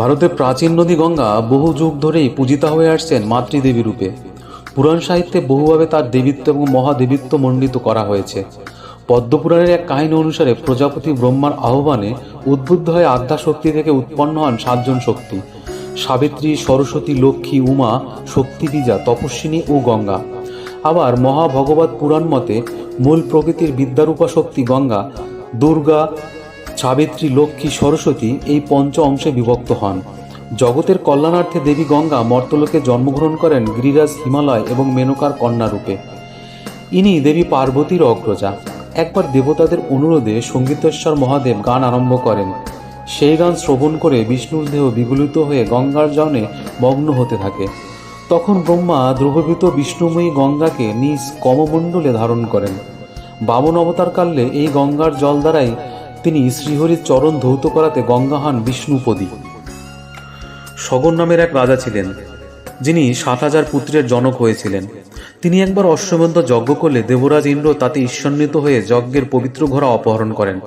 ভারতের প্রাচীন নদী গঙ্গা বহু যুগ ধরেই পূজিতা হয়ে আসছেন মাতৃদেবী রূপে। পুরাণ সাহিত্যে বহুভাবে তার দেবীত্ব এবং মহাদেবীত্ব মণ্ডিত করা হয়েছে। পদ্মপুরাণের এক কাহিনী অনুসারে প্রজাপতি ব্রহ্মার আহ্বানে উদ্বুদ্ধ হয়ে আদ্যা শক্তি থেকে উৎপন্ন হন সাতজন শক্তি। সাবিত্রী, সরস্বতী, লক্ষ্মী, উমা, শক্তিবীজা, তপস্বিনী ও গঙ্গা। আবার মহাভগবত পুরাণ মতে মূল প্রকৃতির বিদ্যারূপা শক্তি গঙ্গা, দুর্গা সাবিত্রী, লক্ষ্মী, সরস্বতী এই পঞ্চ অংশে বিভক্ত হন। জগতের কল্যাণার্থে দেবী গঙ্গা মর্তলোকে জন্মগ্রহণ করেন গিরিরাজ হিমালয় এবং মেনকার কন্যা রূপে। ইনি দেবী পার্বতীর অগ্রজা। একবার দেবতাদের অনুরোধে সঙ্গীতেশ্বর মহাদেব গান আরম্ভ করেন। সেই গান শ্রবণ করে বিষ্ণুর দেহ বিগলিত হয়ে গঙ্গার জনে মগ্ন হতে থাকে। তখন ব্রহ্মা দ্রবীভূত বিষ্ণুময়ী গঙ্গাকে নিজ কমমণ্ডলে ধারণ করেন। বামন অবতার কালে এই গঙ্গার জল দ্বারাই তিনি শ্রীহরির চরণ ধৌত করাতে গঙ্গা হন বিষ্ণুপদী। সগর নামের এক রাজা ছিলেন, যিনি সাত হাজার পুত্রের জনক হয়েছিলেন। তিনি একবার অশ্বমেধ যজ্ঞ করলে দেবরাজ ইন্দ্র তাতে ঈশ্বন্বিত হয়ে যজ্ঞের পবিত্র ঘোড়া অপহরণ করেন।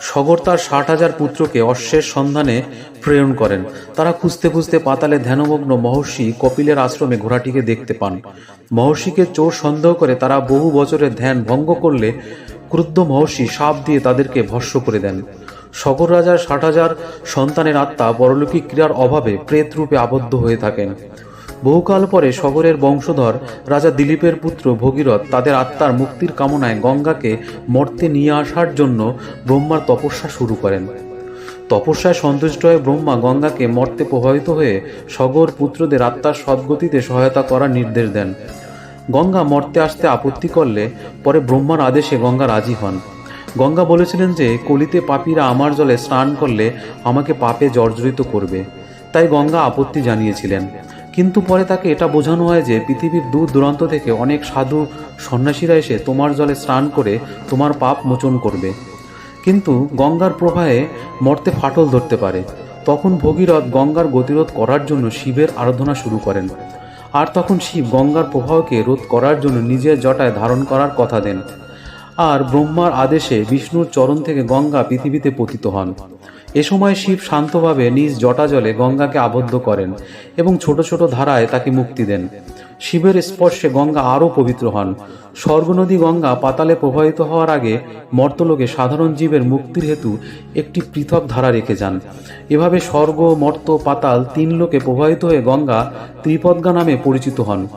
সগর তার ষাট হাজার পুত্রকে অশ্বের সন্ধানে প্রেরণ করেন। তারা খুঁজতে খুঁজতে পাতালে ধ্যানমগ্ন মহর্ষি কপিলের আশ্রমে ঘোড়াটিকে দেখতে পান। মহর্ষিকে চোর সন্দেহ করে তারা বহু বছরের ধ্যান ভঙ্গ করলে ক্রুদ্ধ মহর্ষি সাপ দিয়ে তাদেরকে ভস্য করে দেন। সগর রাজার ষাট হাজার সন্তানের আত্মা পরলৌকিক ক্রিয়ার অভাবে প্রেত রূপে আবদ্ধ হয়ে থাকেন। বহুকাল পরে সগরের বংশধর রাজা দিলীপের পুত্র ভগীরথ তাদের আত্মার মুক্তির কামনায় গঙ্গাকে মর্তে নিয়ে আসার জন্য ব্রহ্মার তপস্যা শুরু করেন। তপস্যায় সন্তুষ্ট হয়ে ব্রহ্মা গঙ্গাকে মর্তে প্রভাবিত হয়ে সগর পুত্রদের আত্মার সদ্গতিতে সহায়তা করার নির্দেশ দেন। গঙ্গা মর্তে আসতে আপত্তি করলে পরে ব্রহ্মার আদেশে গঙ্গা রাজি হন। গঙ্গা বলেছিলেন যে, কলিতে পাপীরা আমার জলে স্নান করলে আমাকে পাপে জর্জরিত করবে। তাই গঙ্গা আপত্তি জানিয়েছিলেন। কিন্তু পরে তাকে এটা বোঝানো হয় যে পৃথিবীর দূর দূরান্ত থেকে অনেক সাধু সন্ন্যাসীরা এসে তোমার জলে স্নান করে তোমার পাপ মোচন করবে। কিন্তু গঙ্গার প্রবাহে মর্তে ফাটল ধরতে পারে। তখন ভগীরথ গঙ্গার গতিরোধ করার জন্য শিবের আরাধনা শুরু করেন। আর তখন শিব গঙ্গার প্রবাহকে রোধ করার জন্য নিজের জটায় ধারণ করার কথা দেন। আর ব্রহ্মার আদেশে বিষ্ণুর চরণ থেকে গঙ্গা পৃথিবীতে পতিত হন। এ সময় শিব শান্তভাবে নিজ জটা জলে গঙ্গাকে আবদ্ধ করেন এবং ছোট ছোট ধারায় তাকে মুক্তি দেন। শিবের স্পর্শে গঙ্গা আরও পবিত্র হন। স্বর্গনদী গঙ্গা পাতালে প্রবাহিত হওয়ার আগে মর্তলোকে সাধারণ জীবের মুক্তির হেতু একটি পৃথক ধারা রেখে যান। এভাবে স্বর্গ, মর্ত, পাতাল তিন লোকে প্রবাহিত হয়ে গঙ্গা ত্রিপদ্গা নামে পরিচিত হন।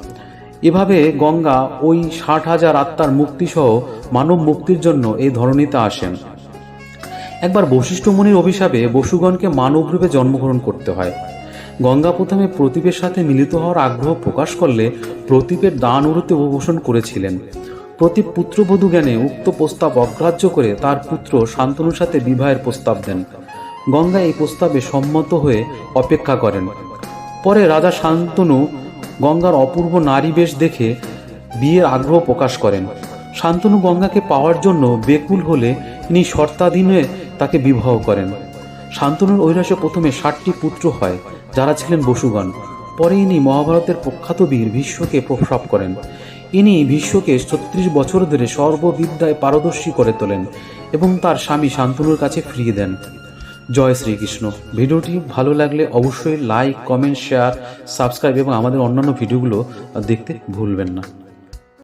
এভাবে গঙ্গা ওই ষাট হাজার আত্মার মুক্তিসহ মানব মুক্তির জন্য এই ধরনীতে আসেন। একবার বশিষ্ঠ মুনির অভিশাপে বসুগণকে মানবরূপে জন্মগ্রহণ করতে হয়। গঙ্গা প্রথমে প্রতীপের সাথে মিলিত হওয়ার আগ্রহ প্রকাশ করলে প্রতীপের দান উরুতে উপবেশন করেছিলেন। প্রতীপ পুত্রবধূ জ্ঞানে উক্ত প্রস্তাব অগ্রাহ্য করে তার পুত্র শান্তনুর সাথে বিবাহের প্রস্তাব দেন। গঙ্গা এই প্রস্তাবে সম্মত হয়ে অপেক্ষা করেন। পরে রাজা শান্তনু গঙ্গার অপূর্ব নারী বেশ দেখে বিয়ের আগ্রহ প্রকাশ করেন। শান্তনু গঙ্গাকে পাওয়ার জন্য বেকুল হলে তিনি শর্তাধীনে তাকে বিবাহ করেন। শান্তনুর ঐরাসে প্রথমে ষাটটি পুত্র হয়, যারা ছিলেন বসুগণ। পরে ইনি মহাভারতের প্রখ্যাত বীর ভীষ্মকে প্রসব করেন। ইনি ভীষ্মকে ছত্রিশ বছর ধরে সর্ববিদ্যায় পারদর্শী করে তোলেন এবং তার স্বামী শান্তনুর কাছে ফিরিয়ে দেন। জয় শ্রীকৃষ্ণ। ভিডিওটি ভালো লাগলে অবশ্যই লাইক কমেন্ট শেয়ার সাবস্ক্রাইব এবং আমাদের অন্যান্য ভিডিওগুলো দেখতে ভুলবেন না।